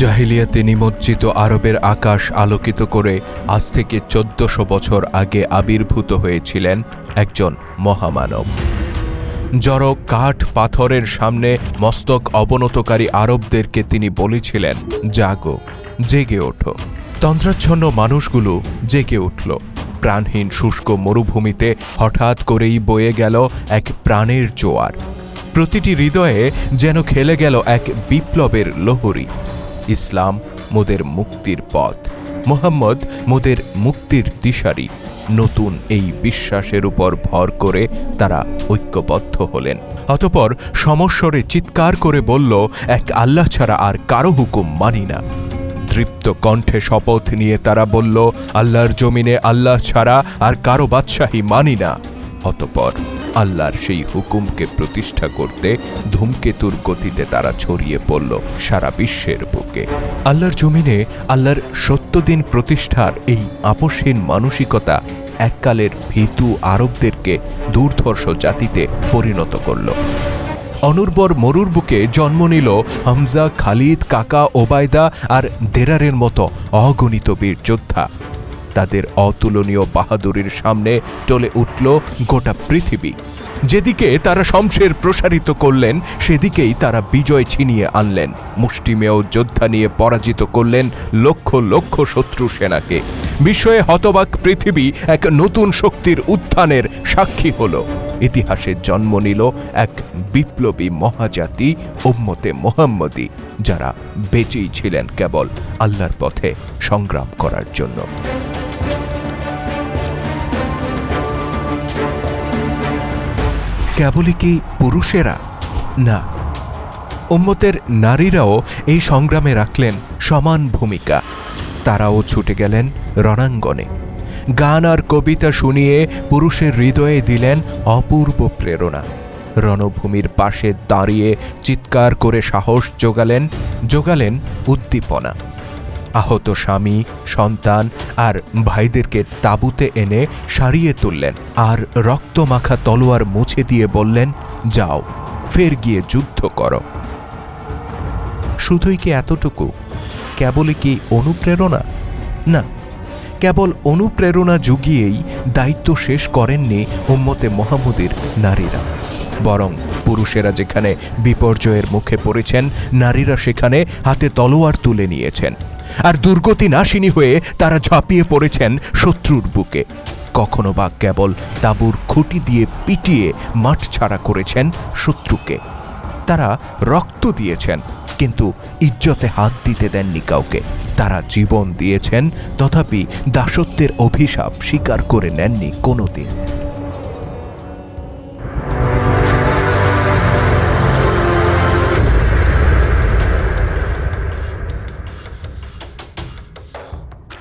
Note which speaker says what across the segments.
Speaker 1: জাহিলিয়াতে নিমজ্জিত আরবের আকাশ আলোকিত করে আজ থেকে চোদ্দশো বছর আগে আবির্ভূত হয়েছিলেন একজন মহামানব। জড় কাঠ পাথরের সামনে মস্তক অবনতকারী আরবদেরকে তিনি বলেছিলেন, জাগো, জেগে ওঠো। তন্ত্রাচ্ছন্ন মানুষগুলো জেগে উঠল। প্রাণহীন শুষ্ক মরুভূমিতে হঠাৎ করেই বয়ে গেল এক প্রাণের জোয়ার। প্রতিটি হৃদয়ে যেন খেলে গেল এক বিপ্লবের লহরী। ইসলাম মোদের মুক্তির পথ। মোহাম্মদ মোদের মুক্তির দিশারি। নতুন এই বিশ্বাসের উপর ভর করে তারা ঐক্যবদ্ধ হলেন। অতপর সমস্বরে চিৎকার করে বলল, এক আল্লাহ ছাড়া আর কারও হুকুম মানি না। তৃপ্ত কণ্ঠে শপথ নিয়ে তারা বলল, আল্লাহর জমিনে আল্লাহ ছাড়া আর কারও বাদশাহী মানি না। অতপর আল্লাহর সেই হুকুমকে প্রতিষ্ঠা করতে ধূমকেতুর গতিতে তারা ছড়িয়ে পড়ল সারা বিশ্বের বুকে। আল্লাহর জমিনে আল্লাহর সত্যদিন প্রতিষ্ঠার এই আপসহীন মানসিকতা এককালের ভীতু আরবদেরকে দুর্ধর্ষ জাতিতে পরিণত করল। অনুর্বর মরুর বুকে জন্ম নিল হামজা, খালিদ, কাকা, ওবায়দা আর দেরারের মতো অগণিত বীর যোদ্ধা। তাদের অতুলনীয় বাহাদুরির সামনে টলে উঠল গোটা পৃথিবী। যেদিকে তারা শমশের প্রসারিত করলেন, সেদিকেই তারা বিজয় ছিনিয়ে আনলেন। মুষ্টিমেয় যোদ্ধা নিয়ে পরাজিত করলেন লক্ষ লক্ষ শত্রু সেনাকে। বিস্ময়ে হতবাক পৃথিবী এক নতুন শক্তির উত্থানের সাক্ষী হল। ইতিহাসে জন্ম নিল এক বিপ্লবী মহাজাতি উম্মতে মোহাম্মদী, যারা বেঁচেই ছিলেন কেবল আল্লাহর পথে সংগ্রাম করার জন্য। কেবলই কি পুরুষেরা? না। উম্মতের নারীরাও এই সংগ্রামে রাখলেন সমান ভূমিকা। তারাও ছুটে গেলেন রণাঙ্গনে। গান আর কবিতা শুনিয়ে পুরুষের হৃদয়ে দিলেন অপূর্ব প্রেরণা। রণভূমির পাশে দাঁড়িয়ে চিৎকার করে সাহস জোগালেন জোগালেন উদ্দীপনা। আহত স্বামী, সন্তান আর ভাইদেরকে তাঁবুতে এনে সারিয়ে তুললেন। আর রক্তমাখা তলোয়ার মুছে দিয়ে বললেন, যাও, ফের গিয়ে যুদ্ধ করো। শুধুই কি এতটুকু? কেবলই কি অনুপ্রেরণা? না, কেবল অনুপ্রেরণা জুগিয়েই দায়িত্ব শেষ করেননি উম্মতে মোহাম্মদের নারীরা। বরং পুরুষেরা যেখানে বিপর্যয়ের মুখে পড়েছেন, নারীরা সেখানে হাতে তলোয়ার তুলে নিয়েছেন। আর দুর্গতি নাশিনী হয়ে তারা ঝাঁপিয়ে পড়েছেন শত্রুর বুকে। কখনো বা কেবল তাঁবুর খুঁটি দিয়ে পিটিয়ে মাঠ ছাড়া করেছেন শত্রুকে। তারা রক্ত দিয়েছেন, কিন্তু ইজ্জতে হাত দিতে দেননি কাউকে। তারা জীবন দিয়েছেন, তথাপি দাসত্বের অভিশাপ স্বীকার করে নেননি কোনোদিন।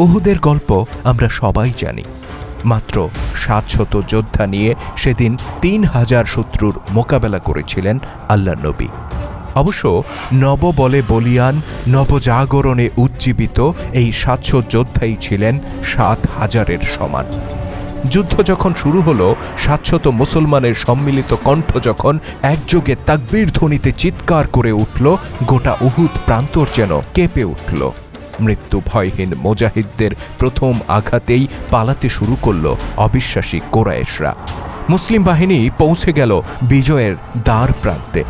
Speaker 1: উহুদের গল্প আমরা সবাই জানি। মাত্র সাতশত যোদ্ধা নিয়ে সেদিন তিন হাজার শত্রুর মোকাবেলা করেছিলেন আল্লাহ নবী। অবশ্য নব বলে বলিয়ান, নবজাগরণে উজ্জীবিত এই সাতশো যোদ্ধাই ছিলেন সাত হাজারের সমান। যুদ্ধ যখন শুরু হলো, সাতশত মুসলমানের সম্মিলিত কণ্ঠ যখন একযোগে তাকবীর ধ্বনিতে চিৎকার করে উঠল, গোটা উহুদ প্রান্তর যেন কেঁপে উঠল। মৃত্যু ভয়হীন মোজাহিদদের প্রথম আঘাতেই পালাতে শুরু করল অবিশ্বাসী কোরায়েশরা। মুসলিম বাহিনী পৌঁছে গেল বিজয়ের দ্বার প্রান্তে।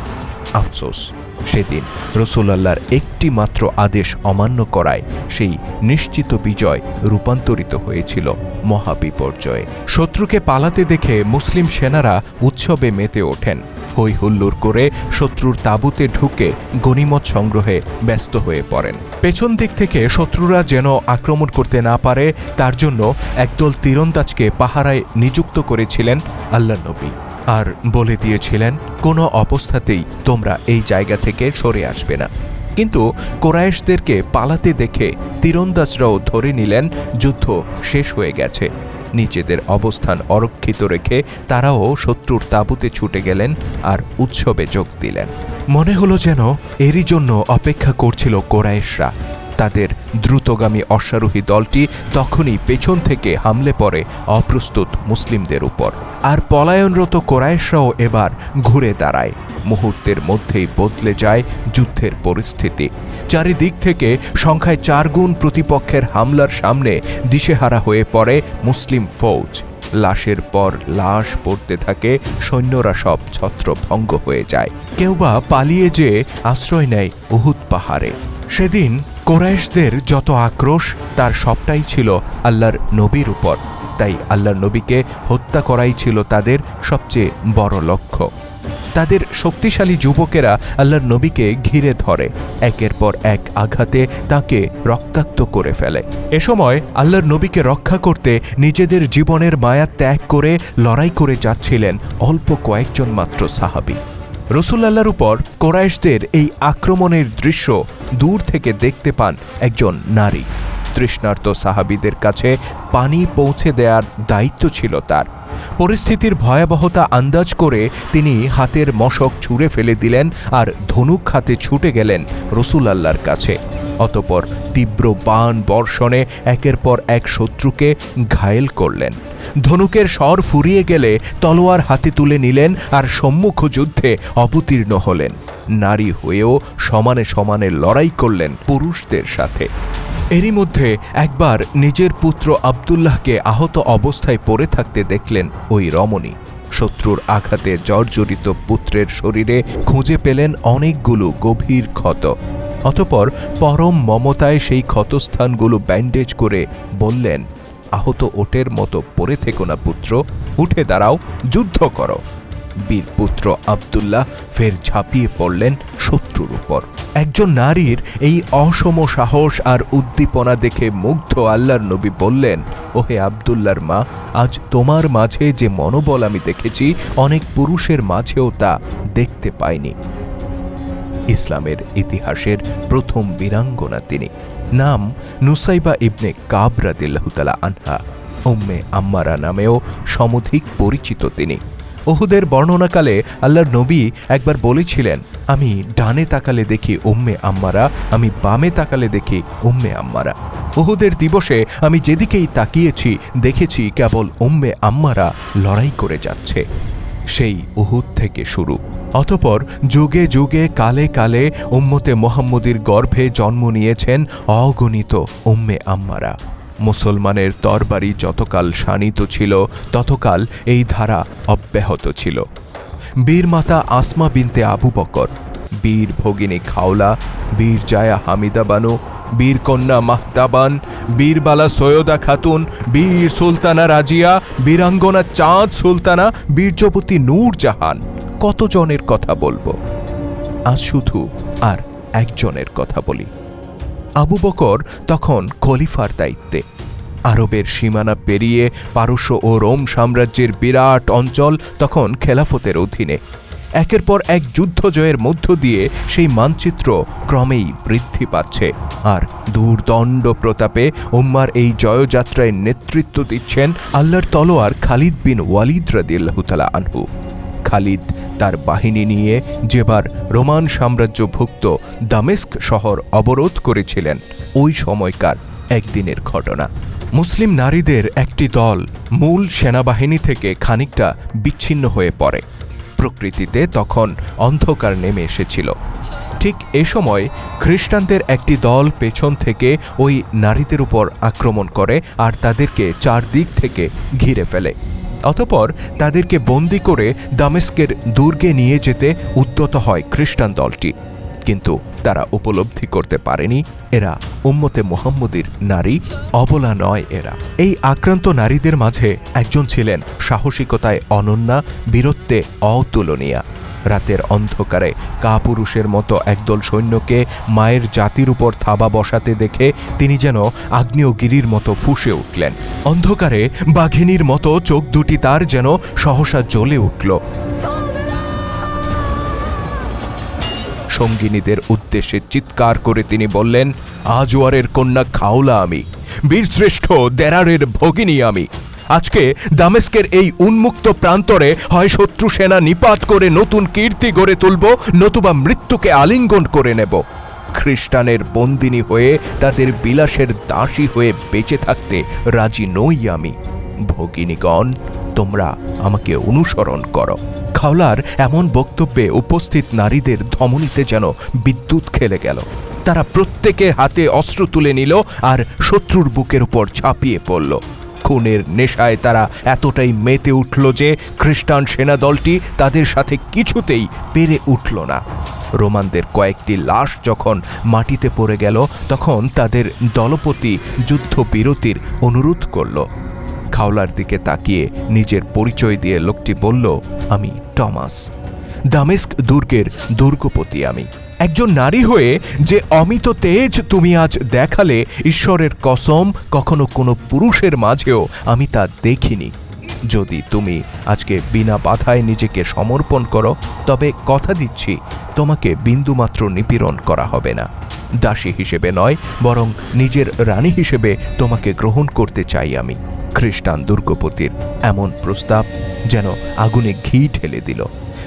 Speaker 1: আফসোস, সেদিন রসুলাল্লাহর একটি মাত্র আদেশ অমান্য করায় সেই নিশ্চিত বিজয় রূপান্তরিত হয়েছিল মহাবিপর্যয়ে। শত্রুকে পালাতে দেখে মুসলিম সেনারা উৎসবে মেতে ওঠেন। হই হুল্লোড় করে শত্রুর তাঁবুতে ঢুকে গনিমত সংগ্রহে ব্যস্ত হয়ে পড়েন। পেছন দিক থেকে শত্রুরা যেন আক্রমণ করতে না পারে, তার জন্য একদল তীরন্দাজকে পাহারায় নিযুক্ত করেছিলেন আল্লাহ নবী। আর বলে দিয়েছিলেন, কোনো অবস্থাতেই তোমরা এই জায়গা থেকে সরে আসবে না। কিন্তু কোরায়েশদেরকে পালাতে দেখে তীরন্দাজরাও ধরে নিলেন, যুদ্ধ শেষ হয়ে গেছে। নিজেদের অবস্থান অরক্ষিত রেখে তারাও শত্রুর তাঁবুতে ছুটে গেলেন আর উৎসবে যোগ দিলেন। মনে হলো যেন এরই জন্য অপেক্ষা করছিল কোরায়েশরা তাদের দ্রুতগামী অশ্বারোহী দলটি তখনই পেছন থেকে হামলে পড়ে অপ্রস্তুত মুসলিমদের উপর। আর পলায়নরত কোরায়েশরাও এবার ঘুরে দাঁড়ায়। মুহূর্তের মধ্যেই বদলে যায় যুদ্ধের পরিস্থিতি। চারিদিক থেকে সংখ্যায় চারগুণ প্রতিপক্ষের হামলার সামনে দিশেহারা হয়ে পড়ে মুসলিম ফৌজ। লাশের পর লাশ পড়তে থাকে, সৈন্যরা সব ছত্রভঙ্গ হয়ে যায়। কেউ বা পালিয়ে যেয়ে আশ্রয় নেয় উহুদ পাহাড়ে। সেদিন কোরাইশদের যত আক্রোশ, তার সবটাই ছিল আল্লাহর নবীর উপর। তাই আল্লাহর নবীকে হত্যা করাই ছিল তাদের সবচেয়ে বড় লক্ষ্য। তাদের শক্তিশালী যুবকেরা আল্লাহর নবীকে ঘিরে ধরে। একের পর এক আঘাতে তাকে রক্তাক্ত করে ফেলে। এ সময় আল্লাহর নবীকে রক্ষা করতে নিজেদের জীবনের মায়া ত্যাগ করে লড়াই করে যাচ্ছিলেন অল্প কয়েকজন মাত্র সাহাবি। রসুল্লাহর উপর কোরাইশদের এই আক্রমণের দৃশ্য দূর থেকে দেখতে পান একজন নারী। তৃষ্ণার্ত সাহাবিদের কাছে পানি পৌঁছে দেওয়ার দায়িত্ব ছিল তার। পরিস্থিতির ভয়াবহতা আন্দাজ করে তিনি হাতের মশক ছুঁড়ে ফেলে দিলেন আর ধনুক হাতে ছুটে গেলেন রসুল আল্লাহর কাছে। অতপর তীব্র বাণ বর্ষণে একের পর এক শত্রুকে ঘায়েল করলেন। ধনুকের স্বর ফুরিয়ে গেলে তলোয়ার হাতে তুলে নিলেন আর সম্মুখ যুদ্ধে অবতীর্ণ হলেন। নারী হয়েও সমানে সমানে লড়াই করলেন পুরুষদের সাথে। এরই মধ্যে একবার নিজের পুত্র আবদুল্লাহকে আহত অবস্থায় পড়ে থাকতে দেখলেন ওই রমণী। শত্রুর আঘাতে জর্জরিত পুত্রের শরীরে খুঁজে পেলেন অনেকগুলো গভীর ক্ষত। অতপর পরম মমতায় সেই ক্ষতস্থানগুলো ব্যান্ডেজ করে বললেন, আহত ওটের মতো পড়ে থেকো না পুত্র, উঠে দাঁড়াও, যুদ্ধ করো। বীরপুত্র আবদুল্লাহ ফের ঝাঁপিয়ে পড়লেন শত্রুর উপর। একজন নারীর এই অসম সাহস আর উদ্দীপনা দেখে মুগ্ধ আল্লাহর নবী বললেন, ওহে আবদুল্লার মা, আজ তোমার মাঝে যে মনোবল আমি দেখেছি, অনেক পুরুষের মাঝেও তা দেখতে পাইনি। ইসলামের ইতিহাসের প্রথম বীরাঙ্গনা তিনি। নাম নুসাইবা ইবনে কাবরাদিল্লাহতালা আনহা। উম্মে আম্মারা নামেও সমধিক পরিচিত তিনি। ওহুদের বর্ণনাকালে আল্লাহর নবী একবার বলেছিলেন, আমি ডানে তাকালে দেখি উম্মে আম্মারা, আমি বামে তাকালে দেখি উম্মে আম্মারা। ওহুদের দিবসে আমি যেদিকেই তাকিয়েছি, দেখেছি কেবল উম্মে আম্মারা লড়াই করে যাচ্ছে। সেই উহুদ থেকে শুরু। অতপর যুগে যুগে, কালে কালে উম্মতে মোহাম্মদীর গর্ভে জন্ম নিয়েছেন অগণিত উম্মে আম্মারা। মুসলমানের তরবারি যতকাল শানিত ছিল, ততকাল এই ধারা অব্যাহত ছিল। বীরমাতা আসমা বিনতে আবু বকর, বীর ভগিনী খাওলা, বীর জায়া হামিদা বীর কন্যা মাহতাবান বীরবালা সৈয়দা খাতুন, বীর সুলতানা রাজিয়া বীরাঙ্গনা চাঁদ সুলতানা বীরজপতি নূর জাহান। কতজনের কথা বলব? আজ শুধু আর একজনের কথা বলি। আবু বকর তখন খলিফার দায়িত্বে। আরবের সীমানা পেরিয়ে পারস্য ও রোম সাম্রাজ্যের বিরাট অঞ্চল তখন খেলাফতের অধীনে। একের পর এক যুদ্ধ জয়ের মধ্য দিয়ে সেই মানচিত্র ক্রমেই বৃদ্ধি পাচ্ছে। আর দূরদণ্ড প্রতাপে উম্মার এই জয়যাত্রায় নেতৃত্ব দিচ্ছেন আল্লাহর তলোয়ার খালিদ বিন ওয়ালিদ রাদিয়াল্লাহুতালা আনহু। খালিদ তার বাহিনী নিয়ে যেবার রোমান সাম্রাজ্যভুক্ত দামেস্ক শহর অবরোধ করেছিলেন, ওই সময়কার একদিনের ঘটনা। মুসলিম নারীদের একটি দল মূল সেনাবাহিনী থেকে খানিকটা বিচ্ছিন্ন হয়ে পড়ে। প্রকৃতিতে তখন অন্ধকার নেমে এসেছিল। ঠিক এ সময় খ্রিস্টানদের একটি দল পেছন থেকে ওই নারীদের উপর আক্রমণ করে আর তাদেরকে চারদিক থেকে ঘিরে ফেলে। অতপর তাদেরকে বন্দি করে দামেস্কের দুর্গে নিয়ে যেতে উদ্যত হয় খ্রিস্টান দলটি। কিন্তু তারা উপলব্ধি করতে পারেনি, এরা উম্মতে মোহাম্মদীর নারী, অবলা নয় এরা। এই আক্রান্ত নারীদের মাঝে একজন ছিলেন সাহসিকতায় অনন্যা, বীরত্বে অতুলনীয়া। রাতের অন্ধকারে কাপুরুষের মতো একদল সৈন্যকে মায়ের জাতির উপর থাবা বসাতে দেখে তিনি যেন আগ্নেয়গিরির মতো ফুঁসে উঠলেন। অন্ধকারে বাঘিনীর মতো চোখ দুটি তার যেন সহসা জ্বলে উঠল। সঙ্গিনীদের উদ্দেশ্যে চিৎকার করে তিনি বললেন আজওয়ারের কন্যা খাওলা আমি। বীরশ্রেষ্ঠ দেরারের ভগিনী আমি। আজকে দামেস্কের এই উন্মুক্ত প্রান্তরে হয় শত্রু সেনা নিপাত করে নতুন কীর্তি গড়ে তুলব, নতুবা মৃত্যুকে আলিঙ্গন করে নেব। খ্রিস্টানের বন্দিনী হয়ে তাদের বিলাসের দাসী হয়ে বেঁচে থাকতে রাজি নই আমি। ভগিনীগণ, তোমরা আমাকে অনুসরণ করো। খাওলার এমন বক্তব্যে উপস্থিত নারীদের ধমনীতে যেন বিদ্যুৎ খেলে গেল। তারা প্রত্যেকে হাতে অস্ত্র তুলে নিল আর শত্রুর বুকের উপর ঝাঁপিয়ে পড়ল। খুনের নেশায় তারা এতটাই মেতে উঠল যে খ্রিস্টান সেনাদলটি তাদের সাথে কিছুতেই পেরে উঠল না। রোমানদের কয়েকটি লাশ যখন মাটিতে পড়ে গেল, তখন তাদের দলপতি যুদ্ধবিরতির অনুরোধ করল। খাওলার দিকে তাকিয়ে নিজের পরিচয় দিয়ে লোকটি বলল, আমি টমাস। দামেস্ক দুর্গের দুর্গপতি আমি। একজন নারী হয়ে যে অমিত তেজ তুমি আজ দেখালে, ঈশ্বরের কসম, কখনো কোনো পুরুষের মাঝেও আমি তা দেখিনি। যদি তুমি আজকে বিনা বাধায় নিজেকে সমর্পণ করো, তবে কথা দিচ্ছি, তোমাকে বিন্দুমাত্র নিপীড়ন করা হবে না। দাসী হিসেবে নয়, বরং নিজের রানী হিসেবে তোমাকে গ্রহণ করতে চাই আমি। খ্রিস্টান দুর্গপতির এমন প্রস্তাব যেন আগুনে ঘি ঢেলে দিল।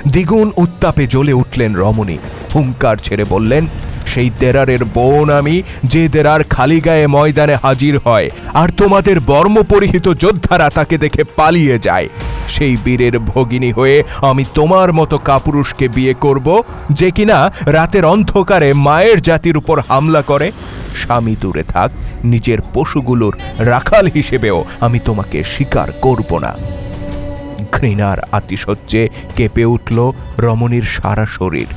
Speaker 1: দ্বিগুণ উত্তাপে জ্বলে উঠলেন রমণী। হুঙ্কার ছেড়ে বললেন, সেই দেরারের বোন আমি, যে দেরার খালি গায়ে ময়দানে হাজির হয়, আর তোমাদের বর্ম পরিহিত যোদ্ধারা তাকে দেখে পালিয়ে যায়। সেই বীরের ভগিনী হয়ে আমি তোমার মতো কাপুরুষকে বিয়ে করব, যে কিনা রাতের অন্ধকারে মায়ের জাতির উপর হামলা করে। স্বামী দূরে থাক, নিজের পশুগুলোর রাখাল হিসেবেও আমি তোমাকে স্বীকার করব না। ঘৃণার আতিশয্যে কেঁপে উঠল রমণীর সারা শরীর।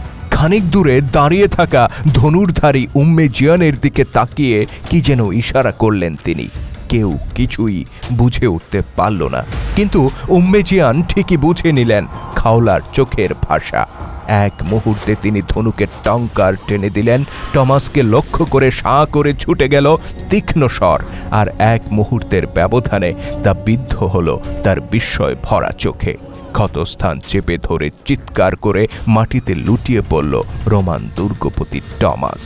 Speaker 1: খানিক দূরে দাঁড়িয়ে থাকা ধনুর্ধারী উম্মে জিয়ানের দিকে তাকিয়ে কি যেন ইশারা করলেন তিনি। কেউ কিছুই বুঝে উঠতে পারল না। কিন্তু উম্মে জিয়ান ঠিকই বুঝে নিলেন খাওলার চোখের ভাষা। এক মুহূর্তে তিনি ধনুকের টঙ্কার টেনে দিলেন, টমাসকে লক্ষ্য করে সাঁ করে ছুটে গেল তীক্ষ্ণ স্বর, আর এক মুহূর্তের ব্যবধানে তা বিদ্ধ হলো তার বিস্ময় ভরা চোখে। ক্ষতস্থান চেপে ধরে চিৎকার করে মাটিতে লুটিয়ে পড়ল রোমান দুর্গপতি টমাস।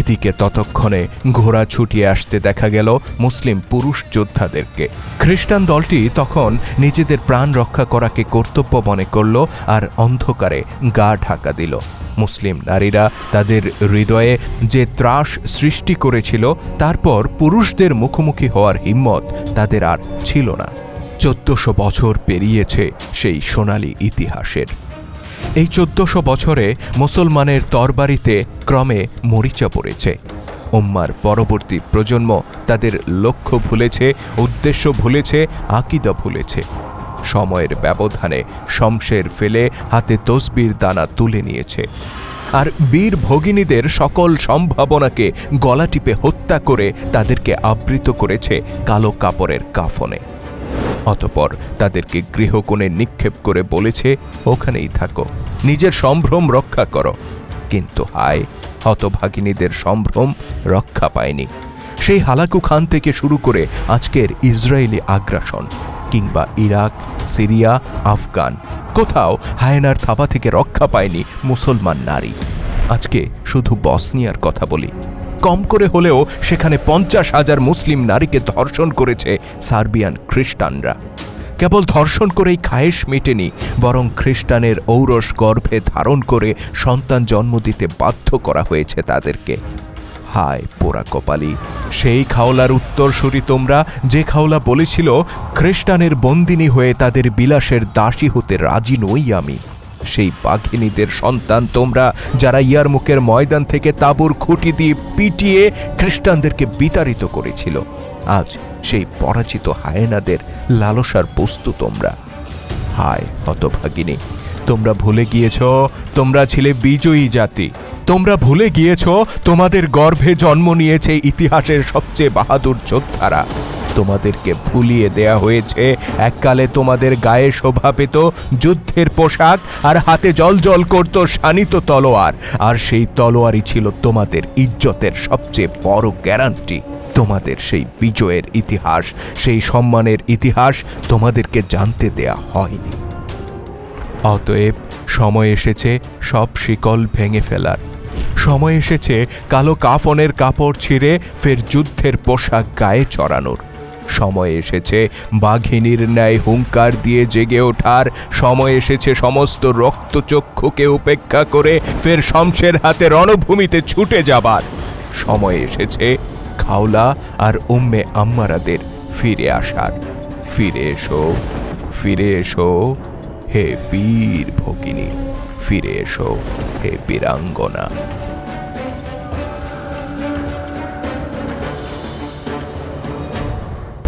Speaker 1: এদিকে ততক্ষণে ঘোড়া ছুটিয়ে আসতে দেখা গেল মুসলিম পুরুষ যোদ্ধাদেরকে। খ্রিস্টান দলটি তখন নিজেদের প্রাণ রক্ষা করাকে কর্তব্য মনে করল আর অন্ধকারে গা ঢাকা দিল। মুসলিম নারীরা তাদের হৃদয়ে যে ত্রাস সৃষ্টি করেছিল, তারপর পুরুষদের মুখোমুখি হওয়ার হিম্মত তাদের আর ছিল না। চোদ্দশো বছর পেরিয়েছে সেই সোনালি ইতিহাসের। এই চোদ্দশো বছরে মুসলমানের তরবারিতে ক্রমে মরিচা পড়েছে। উম্মার পরবর্তী প্রজন্ম তাদের লক্ষ্য ভুলেছে, উদ্দেশ্য ভুলেছে, আকিদা ভুলেছে। সময়ের ব্যবধানে শমশের ফেলে হাতে তসবির দানা তুলে নিয়েছে। আর বীর ভগিনীদের সকল সম্ভাবনাকে গলা টিপে হত্যা করে তাদেরকে আবৃত করেছে কালো কাপড়ের কাফনে। অতপর তাদেরকে গৃহকোণে নিক্ষেপ করে বলেছে, ওখানেই থাকো, নিজের সম্ভ্রম রক্ষা করো। কিন্তু হায়, হতভাগিনীদের সম্ভ্রম রক্ষা পায়নি। সেই হালাকু খান থেকে শুরু করে আজকের ইসরায়েলি আগ্রাসন কিংবা ইরাক, সিরিয়া, আফগান, কোথাও হায়নার থাবা থেকে রক্ষা পায়নি মুসলমান নারী। আজকে শুধু বসনিয়ার কথা বলি। কম করে হলেও সেখানে পঞ্চাশ হাজার মুসলিম নারীকে ধর্ষণ করেছে সার্বিয়ান খ্রিস্টানরা। কেবল ধর্ষণ করেই খায়েশ মেটেনি, বরং খ্রিস্টানের ঔরস গর্ভে ধারণ করে সন্তান জন্ম দিতে বাধ্য করা হয়েছে তাদেরকে। হায় পোড়া কপালি, সেই খাওলার উত্তরসূরি তোমরা, যে খাওলা বলেছিল, খ্রিস্টানের বন্দিনী হয়ে তাদের বিলাসের দাসী হতে রাজি নই আমি। সেই বাঘিনীদের সন্তান তোমরা যারা ইয়ারমুখের ময়দান থেকে তাবুর খুঁটি দিয়ে পিটিয়ে খ্রিস্টানদেরকে বিতাড়িত করেছিল। আজ সেই পরাজিত হায়েনাদের লালসার বস্তু তোমরা। হায় হতভাগিনী, তোমরা ভুলে গিয়েছ, তোমরা ছিলে বিজয়ী জাতি। তোমরা ভুলে গিয়েছ, তোমাদের গর্ভে জন্ম নিয়েছে ইতিহাসের সবচেয়ে বাহাদুর যোদ্ধারা। তোমাদেরকে ভুলিয়ে দেয়া হয়েছে। এককালে তোমাদের গায়ে শোভা পেত, যুদ্ধের পোশাক আর হাতে জল জল করত শানিত তলোয়ার। আর সেই তলোয়ারই ছিল তোমাদের ইজ্জতের সবচেয়ে বড় গ্যারান্টি। তোমাদের সেই বিজয়ের ইতিহাস, সেই সম্মানের ইতিহাস তোমাদেরকে জানতে দেয়া হয়নি। অতএব সময় এসেছে সব শিকল ভেঙে ফেলার। সময় এসেছে কালো কাফনের কাপড় ছিঁড়ে ফের যুদ্ধের পোশাক গায়ে চড়ানোর। সময় এসেছে। বাঘিনীর ন্যায় হুঙ্কার দিয়ে জেগে ওঠার সময় এসেছে। সমস্ত রক্তচক্ষুকে উপেক্ষা করে ফের শমশের হাতে রণভূমিতে ছুটে যাবার সময় এসেছে। খাওলা আর উম্মে আম্মারাদের ফিরে আসার। ফিরে এসো ফিরে এসো, হে বীর ভগিনী, ফিরে এসো, হে বীরাঙ্গনা